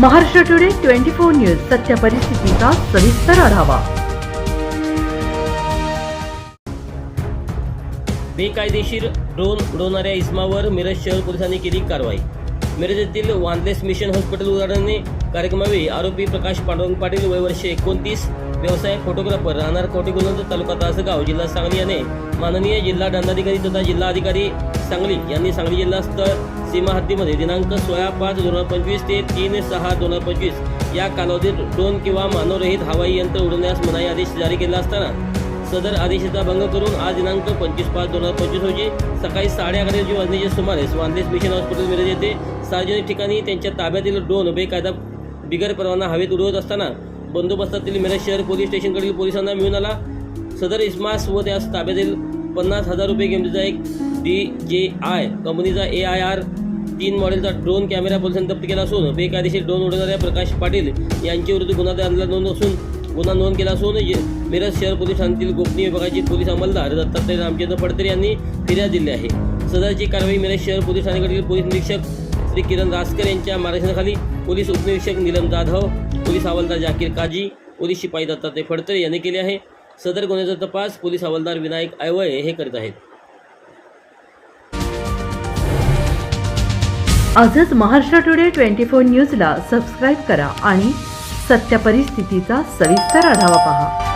Maharashtra Today twenty four news सत्य परिस्थितीचा सविस्तर आढावा. बेकायदेशीर ड्रोन उडवणाऱ्या इस्मावर मिरज शहर पोलिसांनी केली कारवाई. मिरज येथील वानलेस मिशन हॉस्पिटल उदाहरणाने कार्यक्रमावेळी आरोपी प्रकाश पांडुरंग पाटील वय वर्ष एकोणतीस व्यवसाय फोटोग्राफर राहणार कोटेगुंद तालुका तासगाव जिल्हा सांगली याने माननीय जिल्हा दंडाधिकारी तथा जिल्हा अधिकारी सांगली यांनी सांगली जिल्हा स्तर सीमा हद्दीमध्ये दिनांक सोळा पाच दोन हजार पंचवीस ते तीन सहा दोन हजार पंचवीस या कालावधीत ड्रोन किंवा मानवरहित हवाई यंत्र उडवण्यास मनाई आदेश जारी केला असताना सदर आदेशाचा भंग करून आज दिनांक पंचवीस पाच दोन हजार पंचवीस रोजी सकाळी साडे अकराच्या वाजण्याच्या सुमारे वांदेस मिशन हॉस्पिटल मिरज येथे सार्वजनिक ठिकाणी त्यांच्या ताब्यातील ड्रोन बेकायदा बिगर परवाना हवेत उडवत असताना बंदोबस्तातील मिरज शहर पोलीस स्टेशनकडील पोलिसांना मिळून आला. सदर इस्मास व त्यास ताब्यातील पन्नास हजार रुपये किमतीचा एक डी जे आय कंपनीचा ए आय आर तीन मॉडेलचा ड्रोन कॅमेरा पोलिसांनी जप्त केला असून बेकायदेशीर ड्रोन उडवणाऱ्या प्रकाश पाटील यांच्याविरुद्ध गुन्हा दाखल नोंद असून गुन्हा नोंद केला असून मिरज शहर पोलीस ठाण्यातील गोपनीय विभागाचे पोलीस अंमलदार दत्तात्रय रामचंद्र फडतरे यांनी फिर्याद दिली आहे. सदरची कारवाई मिरज शहर पोलीस ठाण्याकडील पोलीस निरीक्षक श्री किरण रासकर यांच्या मार्गदर्शनाखाली पोलीस उपनिरीक्षक नीलम जाधव पोलीस हवालदार जाकीर काजी पोलीस शिपाई दत्तात्रय फडतरे यांनी केले आहे. सदर गुन्ह्याचा तपास पोलीस हवालदार विनायक आयवळे हे करीत आहेत. आजच महाराष्ट्र टुडे ट्वेंटी फोर न्यूजला सबस्क्राईब करा आणि सत्य परिस्थितीचा सविस्तर आढावा पहा.